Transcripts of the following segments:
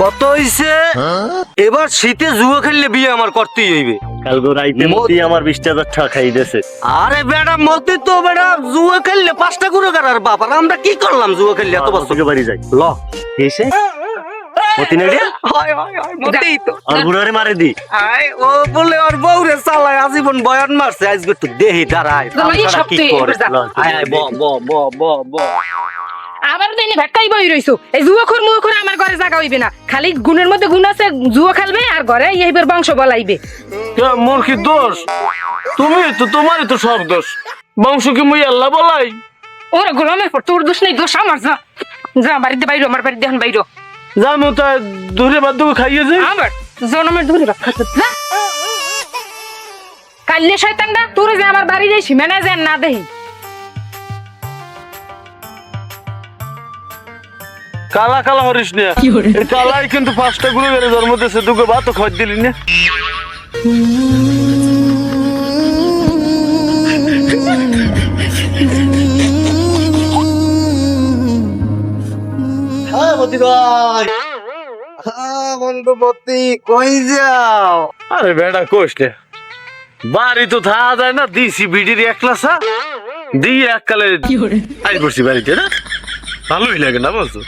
কত হইছে? এবার শীতে জুয়া খেললে বিয়ে আমার করতেই হইবে। কালকে রাইতে মতি আমার বিশ হাজার টাকা খাই দিয়েছে আরে বেটা মতি তো বেটা জুয়া খেললে পাঁচটা গুরু আর বাবা আমরা কি করলাম জুয়া খেললে এত বছর? তোকে বাড়ি যাই। ল। এসে মতি না হয় হয় হয় মতেই তো। আর বুড়ারে মারে দি। আয় ও বলে ওর বউরে চালায় আজীবন বয়ান মারছে আজকে তো দেহি দাঁড়ায়। কি করে আয় আয় ব ব ব ব ব। আবার এনে ভেটকাই বই রইছো। এই জুয়া খোর মুয়া খোর আমার ঘরে জায়গা হইবে না। খালি গুণের মধ্যে গুণ আছে জুয়া খেলবে আর ঘরে এইবার বংশ বলাইবে। মোর কি দোষ? তুমি তো তোমারই তো সব দোষ। বংশ কি মুই আল্লাহ বলাই? ওরে গোলামের পর তোর দোষ নেই দোষ আমার যা। যা বাড়িতে বাইরো আমার বাড়িতে এখন বাইরো। জানো তা ধরে বাদ খাইয়ে যাই। আবার জনমের দূরে যা। কাল্লে শয়তানটা তোর যে আমার বাড়ি যাই সীমানা যেন না দেহি কালা কালা হরিস না। এই কালাই কিন্তু পাঁচটা গুলো বেড়ে জন্ম দিয়েছে দুটো ভাত খাই দিলি না। হ্যাঁ কই যাও? আরে বেটা কোষ বাড়ি তো থাকা যায় না দিছি বিডির এক ক্লাসা দিয়ে এককালে আই করছি বাড়িতে না? ভালোই লাগে না বলতো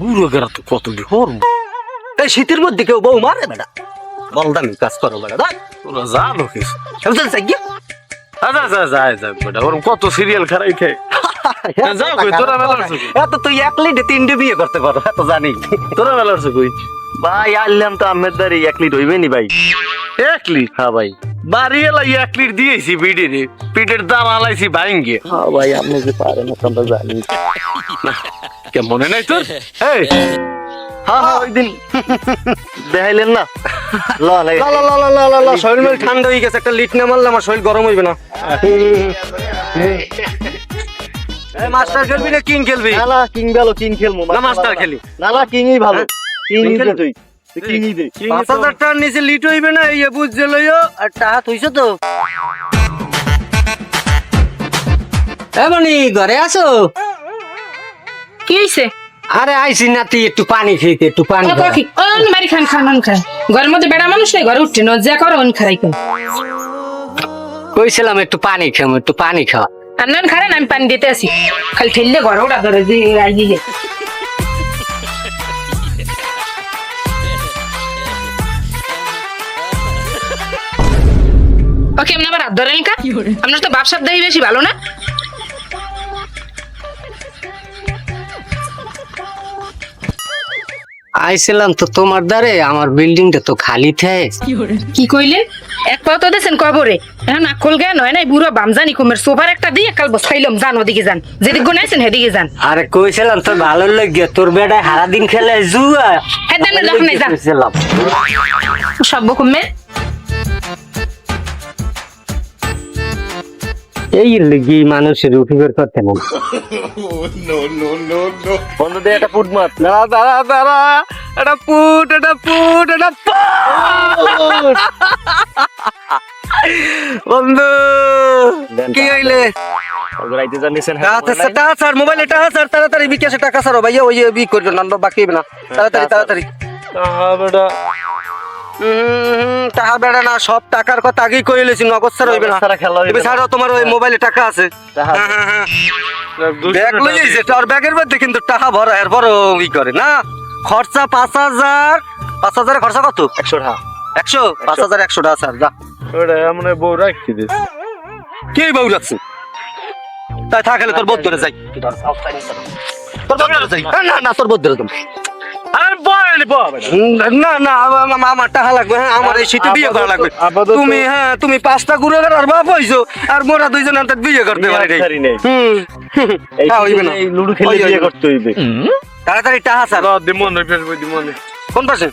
গুরু গেরা তো কত হর এই শীতের মধ্যে কেউ বউ মারে বেটা। বলদামি কাজ করো বেটা দেখ তোরা জানো কিছু চল চল গিয়ে। আচ্ছা আচ্ছা যাই বেটা কত সিরিয়াল খারাই খাই যাও কই তোরা মেলা হচ্ছে এত তুই এক লিটে তিনটে বিয়ে করতে পারো এত জানি। তোরা মেলা হচ্ছে কই ভাই আনলাম তো আমের দাঁড়ি এক লিট হইবে নি ভাই? এক লিট হ্যাঁ ভাই। বাড়ি এলাই এক লিট দিয়েছি বিডিরে পিঠের দাম আলাইছি ভাঙ্গে হ্যাঁ ভাই আপনি যে পারেন আমরা জানি কে মনে নাই তোর? এই। হ্যাঁ। হ্যাঁ ওই দিন। দেখাইলেন না? লা লা লা লা লা লা লা শরীর মেল ঠান্ডা হয়ে গেছে একটা লিট না মারলে আমার শরীর গরম হইবে না। এই মাস্টার খেলবি না কিং খেলবি? না না কিং ভালো কিং খেলব না মাস্টার খেলি। না না কিংই ভালো। কিং তুই কিংই দে টাকার নিচে লিট হইবে না এই বুঝছে লইও আর টাকা তো। এমনি ঘরে আছো? কি হইছে? আরে আইসি নাতি একটু পানি খেতে একটু পানি ও অন মারি খান খান অন খান। ঘরের মধ্যে বেড়া মানুষ নেই ঘরে উঠছে না যা করো অন খান কইছিলাম একটু পানি খাও একটু পানি খাওয়া আর নন খারেন আমি পানি দিতে আসি। খালি ঠেললে ঘরে ওটা ধরে যে আইয়ে ওকে আপনি আবার হাত ধরেন কা? আপনার তো বাপসাপ দেহি বেশি ভালো না? আইছিলাম তো তোমার দ্বারে আমার বিল্ডিংটা তো খালি থাকে কি কইলেন? এক পাও তো দেন কবরে। হ্যাঁ না খুল গেন হয় নাই বুড়ো বামজানি কুমের সোফার একটা দিয়ে কাল বসাইলাম যান ওদিকে যান। যেদিক গুণ আছেন হেদিকে যান। আরে কইছিলাম তোর ভালো লাগে তোর বেটায় সারা দিন খেলে জুয়া। হ্যাঁ, দেন না, যখন নাই, যান। সব কুমে এই লিগি মানুষের উঠি বের করতে না বন্ধু দে একটা ফুট মার দাঁড়া দাঁড়া দাঁড়া। এটা পুট এটা পুট এটা পুট। বন্ধু কি হইলে? রাইতে জানিছেন টাকা স্যার, মোবাইলে টাকা স্যার তাড়াতাড়ি বিকাশে টাকা স্যার ভাইয়া ওই বি করিও না বাকি না। তাড়াতাড়ি তাড়াতাড়ি। বেটা। হুম, টাকা বেড়া না সব টাকার কথা আগেই কই লেছি নগদ স্যার হইবে না। এবার স্যার তোমার ওই মোবাইলে টাকা আছে। হ্যাঁ, হ্যাঁ, হ্যাঁ। ব্যাগ লই যাইছে তোর ব্যাগের মধ্যে কিন্তু টাকা ভরা এরপরও ই করে না? খরচা পাঁচ হাজার পাঁচ হাজারের খরচা কত? একশো টাকা। একশো? পাঁচ হাজার একশো টাকা স্যার যা। ওটা এমন বউ রাখছি কে বউ রাখছে? তাই থাকলে তোর বোধ ধরে যাই। তোর? বোধ ধরে যাই। না না তোর বোধ ধরে যাই। আরে বয় বয় বেটা উম, না না আম- আম- আমার টাকা লাগবে হ্যাঁ আমার এই শীতে বিয়ে করা লাগবে তুমি হ্যাঁ তুমি পাঁচটা ঘুরে আর বাপ হইছো আর মোরা দুইজন আর বিয়ে করতে পারি নাই। ছাড়ি নেই হুম হ্যাঁ, হইবে না লুডু খেলে ওই, ওই, বিয়ে করতে হইবে তাড়াতাড়ি টাকা স্যার দিমনে ফেসবুক দিমনে কোন পাশে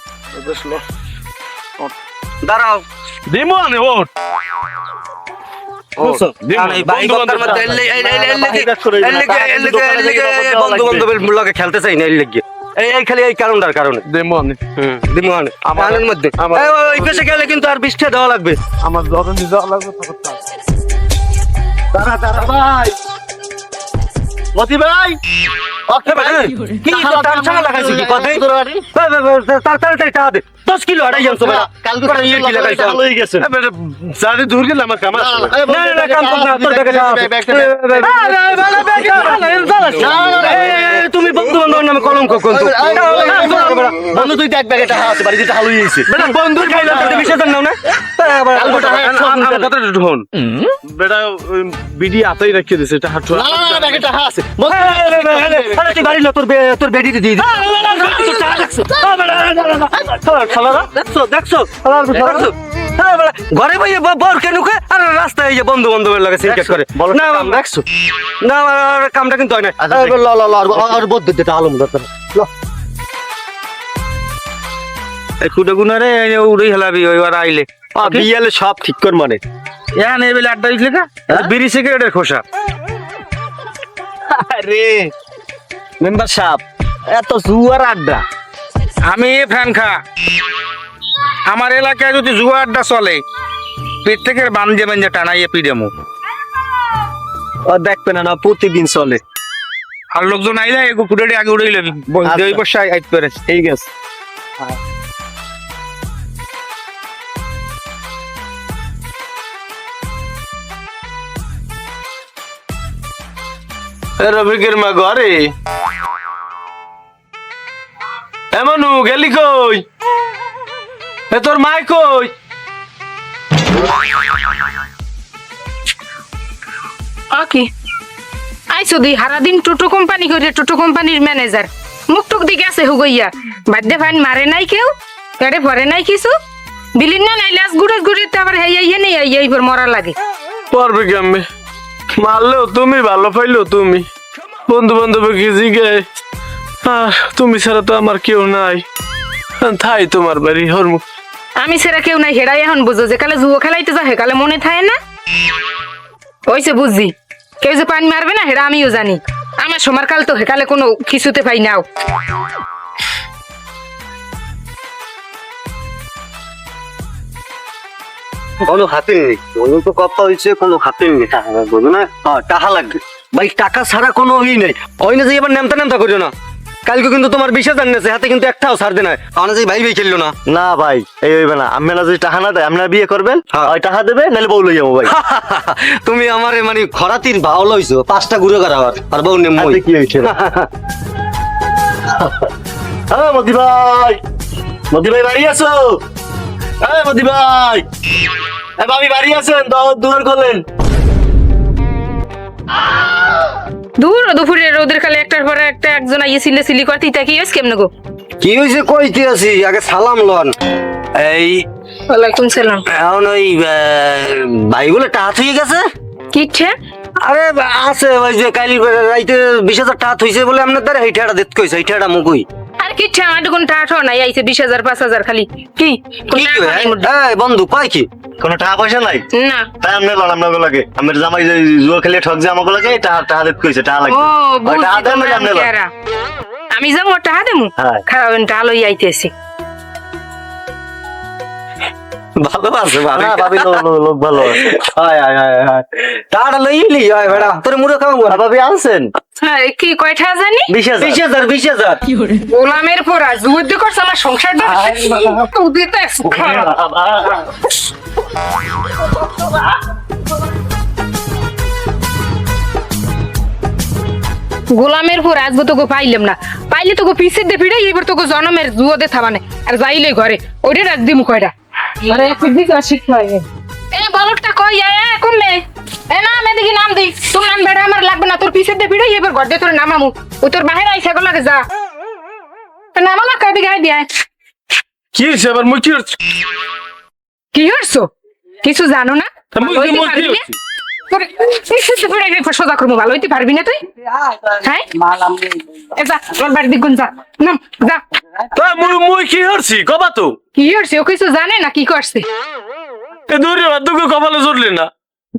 দাঁড়াও দিমনে ওট বুঝছ? দিমনে, কারণ এই বাড়ি বন্ধু। বান্ধবের লগে খেলতে চাই না লেগে এই খালি এই কারণটার কারণে। দিমোহানে আমার- মধ্যে। ওই পেশে গেলে কিন্তু আর বিশটা দেওয়া লাগবে। আমার যখন দেওয়া লাগবে তারা। দাঁড়া ভাই। মতি ভাই টাকা ইয়ে হয়ে টাকা তুমি বন্ধু বান্ধব নামে কলঙ্ক বন্ধু তুই দেখ ব্যাগে টাকা আছে বাড়িতে টাকা বেটা বন্ধুর খাইলে তোর বিশেষ নাও না টাকা টাকা। বেটা বিডি আতাই রেখে দিছে ব্যাগে টাকা আছে তুই বাড়ি লো তোর বে- তোর বেডি দিয়ে দেখছ দেখছ দেখছ হ্যাঁ, বেটা, ঘরে বইয়ে বর কেন আর রাস্তায় যে বন্ধু বান্ধবের লাগে সিনকেট করে না দেখছ না আর কামটা কিন্তু হয় না আচ্ছা, এই, ঠিক। ল ল ল আর- আর বদ্ধ যেটা আলম দরকার এই কুটে গুনারে উড়েই হেলাবি ওই আইলে বিয়ালে সব ঠিক কর মানে আড্ডা দিছিলে কা বিড়ি সিগারেটের খোসা আরে মেম্বার সাহেব এত জুয়ার আড্ডা। আমি ফ্যান খা। আমার এলাকায় যদি জুয়া আড্ডা চলে প্রত্যেকের থেকে বান্ধে বান্ধে টানাইয়ে পিডেমু ও দেখবে না না প্রতিদিন চলে। আর লোকজন আইলে এগো কুড়ে আগে উড়াইলেন লেবি আচ্ছা। বসায় আইতে পারে ঠিক আছে। রফিকের মা ঘরে এমনু গেলি কই এ তোর মাই কই ওকে আইসো দি হারা দিন টোটো কোম্পানি করে টোটো কোম্পানির ম্যানেজার মুখ টুক দিকে আছে হুগইয়া বাদ্যে ফাইন মারে নাই কেউ পেটে পরে নাই কিছু বিলিন না নাইলে আজ গুড়ে গুড়ে তো আবার হেই হেই নেই এই এইবার মরা লাগে পারবে কেমনে মারলেও তুমি, ভালো পাইলেও তুমি। বন্ধু বান্ধব কি জিগে তুমি ছাড়া তো আমার কেউ নাই। থাই তোমার বাড়ি হরমুখ আমি সেরা কেউ নাই হেরাই এখন বুঝো যে কালে জুয়ো খেলাইতে যা হেকালে মনে থাকে না? ওইসে বুঝছি কেউ যে পানি মারবে না হেরা আমিও জানি। আমার সমার কাল তো হেকালে কোনো কিছুতে পাই নাও। কোনো হাতে নেই। কোনো তো কথা হয়েছে কোনো হাতে নেই। টাকা বলো না হ্যাঁ টাকা লাগবে। ভাই টাকা ছাড়া কোনো ই নেই। ওই না যে এবার নেমতা নেমতা করিও না। কালকে কিন্তু তোমার বিশেষ জানিয়েছে হাতে কিন্তু একটাও ছাড় দে নাই। আমার যে ভাই ভাই খেললো না। না ভাই এই হইবে না। আপনারা যদি টাকা না দেয় আপনারা বিয়ে করবেন? হ্যাঁ। ওই টাকা দেবে নাহলে বউ লই যাব ভাই। তুমি আমারে মানে খরাতির ভাও লইছো পাঁচটা ঘুরে করাবার আর বউ নেম কি হয়েছে হ্যাঁ মদি ভাই। মদি ভাই বাড়ি আছো? হ্যাঁ মদি ভাই। ভাবি বাড়ি আছেন? দূর করলেন। দূর দুপুরে রোদের কালে একটার পরে একটা একজন আইয়ে সিলে সিলি করতে তা কি হয়েছে কেমন গো? কি হয়েছে কইতে আছি আগে সালাম লন। এই ওয়ালাইকুম সালাম। এখন ওই আহ, ভাই বলে টাকা হয়ে গেছে? কি আরে আছে ওই যে কালি রাইতে বিশ হাজার টাকা হইছে বলে আপনার দ্বারা এই ঠাটা দেখতে কইছে এই ঠাটা মুকুই। আর কি ঠে আমার কোন টাকা ঠো নাই আইছে বিশ হাজার পাঁচ হাজার খালি। কি। এই বন্ধু কয় কি? কোনো টাকা পয়সা নাই? না। তাই লন আপনাকে লাগে। আমার জামাই যে জুয়া খেলে ঠক যে আমাকে লাগে টাকা টাকা দেখতে কইছে টাকা ও লাগবে ওই টাকা বুঝছি দেন তোমার চেহারা। আমি যাব টাকা দেবো? হ্যাঁ। খাওয়াবেন টাকা লই আইতেছি। ভালো আছে ভালো। না ভাবি লোক লোক- লোক ভালো। হায় হায় হায় হায়। টাকাটা লইলি হয় বেড়া। তোর মুড়ে খাওয়াবো। আর ভাবি আনছেন। হ্যাঁ কি কয়টা জানি? বিশ হাজার। বিশ হাজার বিশ হাজার। গোলামের পর যুদ্ধ করছে আমার সংসারটা? উদিতে গোলামের পর আজকে তোকে পাইলাম না। পাইলে তোকে পিসের দে ফিরে এবার তোকে জনমের জুয়ো দে থামানে আর যাইলে ঘরে। ওইটা রাখ দিমু কয়টা? আরে একটু দিকে আসিক এ বলটা কই? এ এ, কমবে এ নাম তোর নাম বেড়া আমার লাগবে না তোর এবার ঘর দে তোর নামামু। ও তোর বাহির আইসা লাগে যা। দিয়া। কি হয়েছে আবার? মুই কি হচ্ছে কি হরছো কিছু জানো না? ভালো সোজা করব হইতে পারবি না তুই? হ্যাঁ? এ যা তোর বাড়ি দিক যা। নাম যা। তা মুই মুই কি হচ্ছি কবা তো। কি হরছে ও কিছু জানে না কি করছে? এ দূরে দুঃখ কপালে জুটলি না।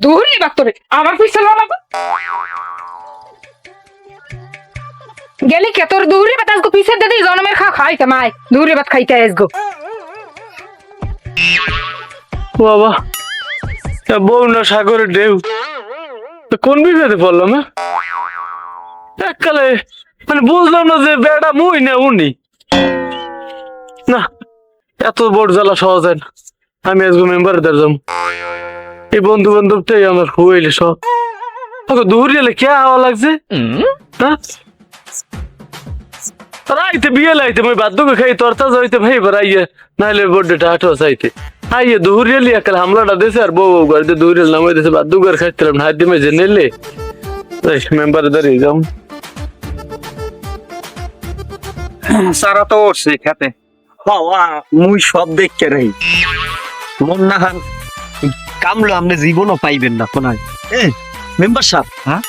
দূরই বাক তোরে আমার পিছনে লাগাবো গেলি কে তোর দূরে বাত আজগো পিছে দে জনমের খা খাই কামাই দূরে বাত খাইতে আজগো বাবা, এ বউ না সাগরের ঢেউ। কোন বিপদে পড়লাম এককালে মানে বুঝলাম না যে বেড়া মুই না উনি। না, এত বড় জ্বালা সহজ হয় না। আমি মেম্বারে দাঁড়াম এই বন্ধু বান্ধবটাই আমার হইলে সব। ওকে দূর গেলে কে হাওয়া লাগছে? হ্যাঁ? রাইতে বিয়ে লাইতে মই বাধ্য করে খাই তরতা যাইতে ভাই এবার আইয়ে, নাহলে বড্ডেটা হাঁটো চাইতে আইয়ে দৌড়িয়ালি একাল হামলাটা দেশে আর বউ বউ গাড়িতে দৌড়িয়াল নামাই দেশে বাধ্য করে খাইছিলাম, হাত দিয়ে মেজে নিলে মেম্বারে দাঁড়িয়ে যাও। সারা তো উঠছে খেতে। বাবা মুই সব দেখতে রই মন না হান কামলো আপনি জীবনও পাইবেন না কোনায়। এ মেম্বার সাহেব হ্যাঁ?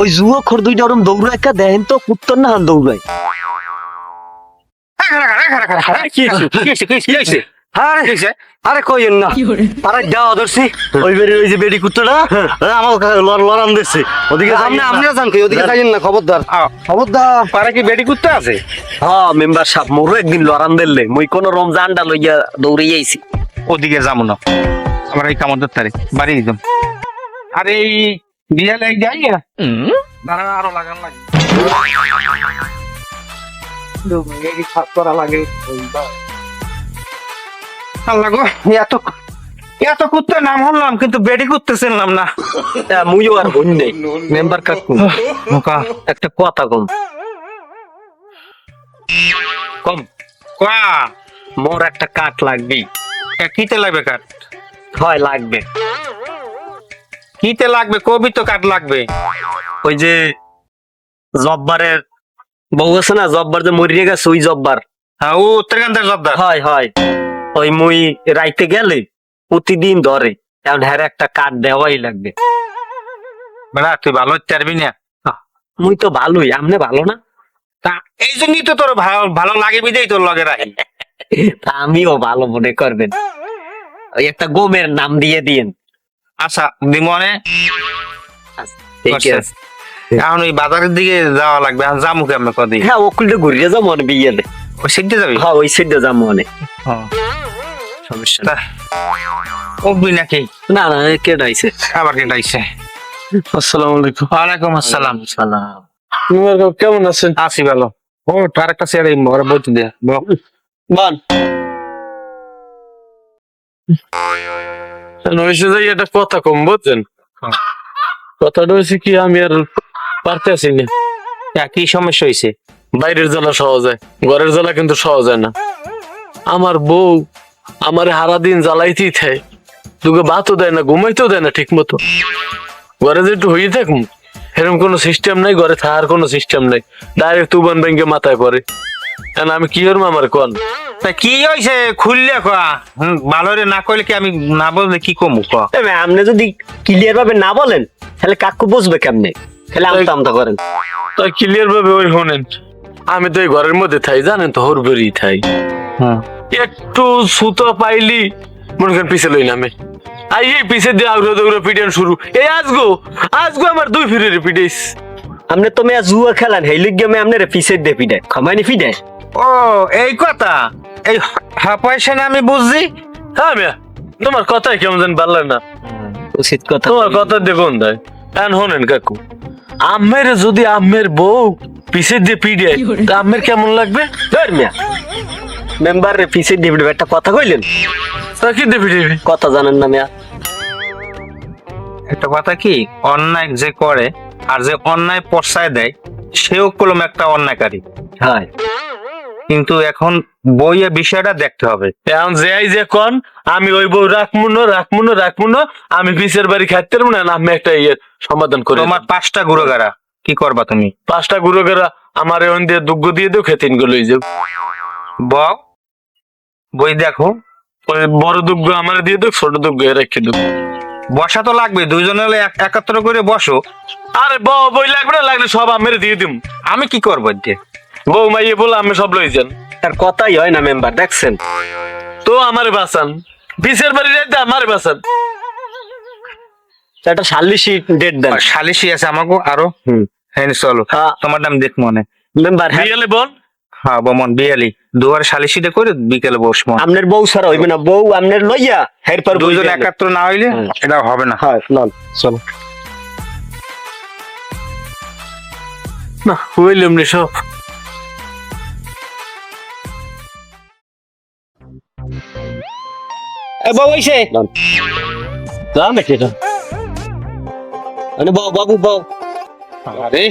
ওই জুয়ো খর দুইটা ওরম দৌড়া একটা দেখেন তো উত্তর না হান দৌড়ায়। আরে আরে কইেন না? আরে যাও ধরছি। ওই বেরি ওই যে বেরি কুত্তটা আমার লড়ান দিচ্ছে। ওদিকে আপনি আপনিও জান কই? ওদিকে যাইেন না খবরদার। খবরদার। পারে কি বেডি করতে আছে? হ্যাঁ মেম্বার সাহেব মোর একদিন লড়ান দিলে। মই কোন রমজানটা লইয়া দৌড়ে আইছি। ওদিকে যাব না। আমার এই কামতের তারে বাড়ি দিতাম আর এই বিয়ে লাগ যাই না। দাঁড়া আরও লাগান লাগে। এই কাজ করা লাগে। আল্লাহ গো এত এত কুত্তে নাম হলাম কিন্তু বেডি করতে চিনলাম না। মুইও আর হইন নাই। মেম্বার কাকু মোকা একটা কথা কম। কম। মোর একটা কাঠ লাগবে কিতে লাগবে কাঠ? হয় লাগবে। কিতে লাগবে? কবি তো কাঠ লাগবে। ওই যে জব্বারের বউ আছে না জব্বার যে মরিয়ে গেছে ওই জব্বার। হ্যাঁ ও উত্তরকান্তের জব্দার হয় হয়। ওই মুই রাইতে গেলে প্রতিদিন ধরে এখন হ্যাঁ একটা কাঠ দেওয়াই লাগবে। বেড়া তুই ভালো চারবি না। মুই তো ভালোই আমনে ভালো না? তা এই জন্যই তো তোর ভালো ভালো লাগে বিদেই তোর লগে রাখি আমিও ভালো মনে করবেন। ওই একটা গোমের নাম দিয়ে দিন আচ্ছা দিমনে? ঠিক আচ্ছা। আছে। এখন ওই বাজারের দিকে যাওয়া লাগবে যামু কেমন কদিন? হ্যাঁ ওকুলটা ঘুরিয়ে যাব মনে বিয়েলে ওই সিদ্ধে যাবি? হ্যাঁ ওই সাইডে যাব মনে সমস্যা উঠবি নাকি? না না কে ডাইছে? আবার কেটে আইসে আসসালামু আলাইকুম। ওয়ালাইকুম আসসালাম। সালাম কাকু কেমন আছেন? আসি ভালো। ও তার একটা ছেড়ে ওরা বলতে দে। বল। বল হয়েছে যে একটা কথা কম বুঝছেন। কথাটা হয়েছে কি আমি আর পারতে আছি না। কি সমস্যা হয়েছে। বাইরের জ্বালা সহজ হয় ঘরের জ্বালা কিন্তু সহজ হয় না। আমার বউ আমার হারা দিন জ্বালাইতেই থাকে। তোকে ভাতও দেয় না ঘুমাইতেও দেয় না ঠিক মতো ঘরে যে একটু হয়ে থাকুন এরকম কোনো সিস্টেম নাই ঘরে থাকার কোনো সিস্টেম নাই। ডাইরেক্ট তুবান ব্যাংকে মাথায় পড়ে। আমি কি করব আমার কোন? তা কি হয়েছে খুললে কয়া হুম, ভালো রে না কইলে কি আমি না বললে কি কমু ক? আপনি যদি ক্লিয়ার ভাবে না বলেন তাহলে কাকু বুঝবে কেমনে? তাহলে আমতা আমতা করেন। তাই ক্লিয়ার ভাবে ওই শোনেন আমি তো এই ঘরের মধ্যে থাই জানেন তো হরবরি থাই। একটু সুতো পাইলি মনে করেন পিছে লই নামে আই এই পিছে দিয়ে আগ্রহ দৌড়ে পিটান শুরু। এই আজগো আজগো আমার দুই ফিরে পিটাইস আপনি তো মেয়া জুয়া খেলান হেই লিগ গেমে আপনার পিসের দিয়ে পিডায় খমাইনি পিডায় ও এই কথা? এই হা পয়সা না আমি বুঝছি? হ্যাঁ মিয়া তোমার কথাই কেমন জানি ভালো না। উচিত কথা। তোমার কথা দেখুন দেয় এখন শোনেন কাকু আমের যদি আমের বউ পিছে দিয়ে পিড়ে তা আমের কেমন লাগবে? ধর মিয়া। মেম্বার রে পিসের দিয়ে পিড়ে একটা কথা কইলেন? তা কি দিয়ে পিড়ে কথা জানেন না মিয়া। একটা কথা কি? অন্যায় যে করে আর যে অন্যায় পশ্চায় দেয় সেও কলম একটা অন্যায়কারী। হ্যাঁ। কিন্তু এখন বইয়ে বিষয়টা দেখতে হবে। এখন যে আই যে কন আমি ওই বউ রাখমু না রাখমু না রাখমু না আমি পিসের বাড়ি খাইতে পারব না আমি একটা ইয়ে সমাধান করে তোমার। পাঁচটা গুরুগারা কি করবা তুমি? পাঁচটা গুরু গেরা আমার এমন দিয়ে দুগ্গ দিয়ে দিও খেতিনগুলো যাও। বউ বই দেখো। ওই বড় দুগ্গ আমার দিয়ে দিও ছোট দুগ্গ রেখে দেবো বসা তো লাগবে দুইজনে হলে করে বসো। আরে বউ বই লাগবে না? লাগলে সব আমের দিয়ে দিম। আমি কি করব এতে? বউ মাইয়ে বলে আমি সব লই যান। তার কথাই হয় না মেম্বার দেখছেন? তো আমার বাসান পিসের বাড়ি যাইতে আমার বাসান একটা সাল্লিশি ডেট দেন। সালিশি আছে আমাকে আরও। হুম। হ্যাঁ চলো। হ্যাঁ। তোমার নাম দেখ মনে মেম্বার হ্যাঁ। বল হ্যাঁ বমন বিয়ালি। দুয়ারে সালিশিটা করে বিকেলে বসবো আপনার বউ ছাড়া হইবে না। বউ আপনার লইয়া হের পর দুইজন একাত্তর না হইলে। এটা হবে না। হয় চলো। না হইলাম রে সব। বউ হইছে আরে বাবু বাবু আরে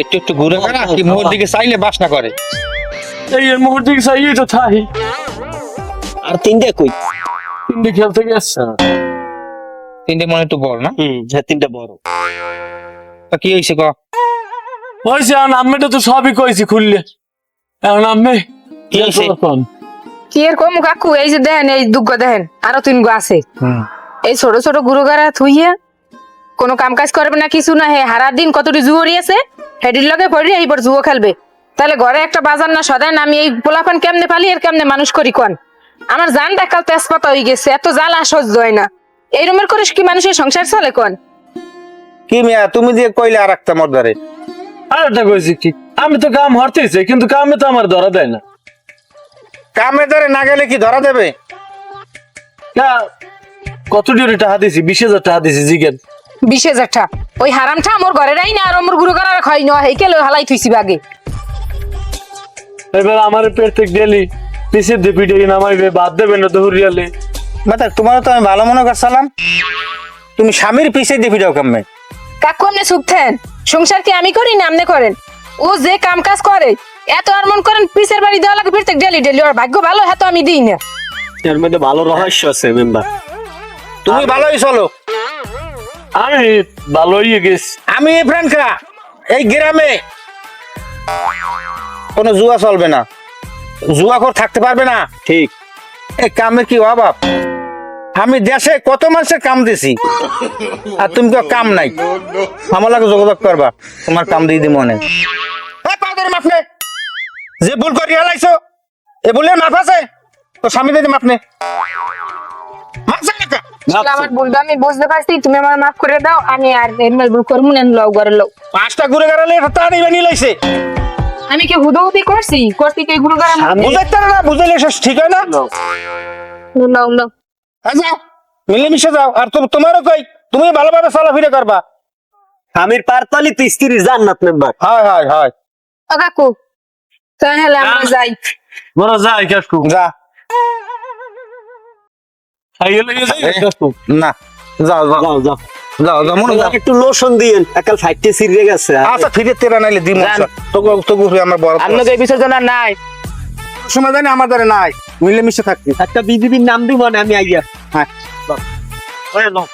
একটু একটু ঘুরে মোর দিকে চাইলে বাসনা করে। এই এর মুহূর্তে চাই? এটা থাই। আর তিনটে কই? তিনটে খেলতে গেছে তিনটে মনে একটু বড় না? হুম হ্যাঁ তিনটা বড়। তা কি হইছে ক? হয়েছে এখন আম্মেটা তো সবই কইছি খুললে। এখন আম্মে কি হইছে? কোন কি এর কম কাকু? এই যে দেখেন এই দুগ্গ দেখেন আরও তিন গো আছে এই ছোট ছোট গুরু গারা থুইয়া কোনো কাম কাজ করবে না কিছু না হে হারা দিন কতটি জুয়োরি আছে হেডির লগে পড়ি এইবার জুয়ো খেলবে। তাহলে ঘরে একটা বাজার না সদায় না আমি এই পোলাপান কেমনে পালি এর কেমনে মানুষ করি কোন? আমার জান দেখাল তেজপাতা হয়ে গেছে এত জ্বালা সহ্য হয় না। এই রুমের করিস কি মানুষের সংসার চলে কোন? কি মিয়া তুমি দিয়ে কইলে আর একটা মর্দারে। আর একটা কইছি কি আমি তো কাম হরতেছি কিন্তু কামে তো আমার ধরা দেয় না। কামে ধরে না গেলে কি ধরা দেবে? তা কত ডিউরি টাকা দিছি? বিশ হাজার টাকা দিছি জিগেন বিশ হাজারটা ওই হারামটা আমার ঘরে রাই না আর আমার গুরু গারা খাই না হেই কেলে হালাই থুইছি বাগে। এবার আমার পেট থেকে গেলি পিছিয়ে দিয়ে পিঠে নামাইবে বাদ দেবে না দৌড়িয়ালে মাতা তোমার তো আমি ভালো মনে করছিলাম তুমি স্বামীর পিছিয়ে দিয়ে ফিরাও কামে কাকু আপনি শুকতেন সংসার কি আমি করি না আপনি করেন? ও যে কাম কাজ করে এত আর মন করেন পিসের বাড়ি দেওয়া লাগে ফিরতে ডেলি ডেলি ওর ভাগ্য ভালো হ্যাঁ তো আমি দিই না। এর মধ্যে ভালো রহস্য আছে মেম্বার। তুমি ভালোই চলো। আমি ভালোই গেছি। আমি এই ফ্রেন্ডরা এই গ্রামে। কোনো জুয়া চলবে না। জুয়াখোর থাকতে পারবে না। ঠিক। এই কামের কি অভাব? আমি দেশে কত মানুষের কাম দিছি আর তুমি তো কাম নাই। আমার লাগে যোগাযোগ করবা তোমার কাম দিয়ে দিব মনে মাপ যে ভুল করি হেলাইছো এ ভুলের মাফ আছে? তো স্বামী দিদি মাপ নে আমার বলবে আমি বুঝতে পারছি তুমি আমার মাফ করে দাও আমি আর ভুল করব না লও ঘরে লও পাঁচটা ঘুরে গেলে তাড়াতাড়ি বানিয়ে লাইছে। আমি কি হুদৌদি করছি? করছি কি গুরু গারা বুঝাইতে না বুঝাইলে শেষ ঠিক হয় না? লও আর যাও মিলেমিশে যাও। আর তো তোমারও কই তুমি ভালোভাবে চলাফেরা করবা। স্বামীর পারতালি তো স্ত্রীর জান্নাত মেম্বার। হয় হয় হয় ও কাকু তাহলে আমরা যাই। বড় যাই কাকু। যা। খাইয়ে লেগে যাই। কাকু। না। যাও। যাও যাও। একটু লোশন দিয়েন। একাল ফাইটে সিরিয়ে গেছে। আচ্ছা ফিরে তেরা নাইলে দিম তোকে তোকে আমার বড় আর নাই। সময় জানি আমার দ্বারা নাই। মিলেমিশে থাকবি একটা বিজিবির নাম দিব না আমি আইয়া। হ্যাঁ। নাও।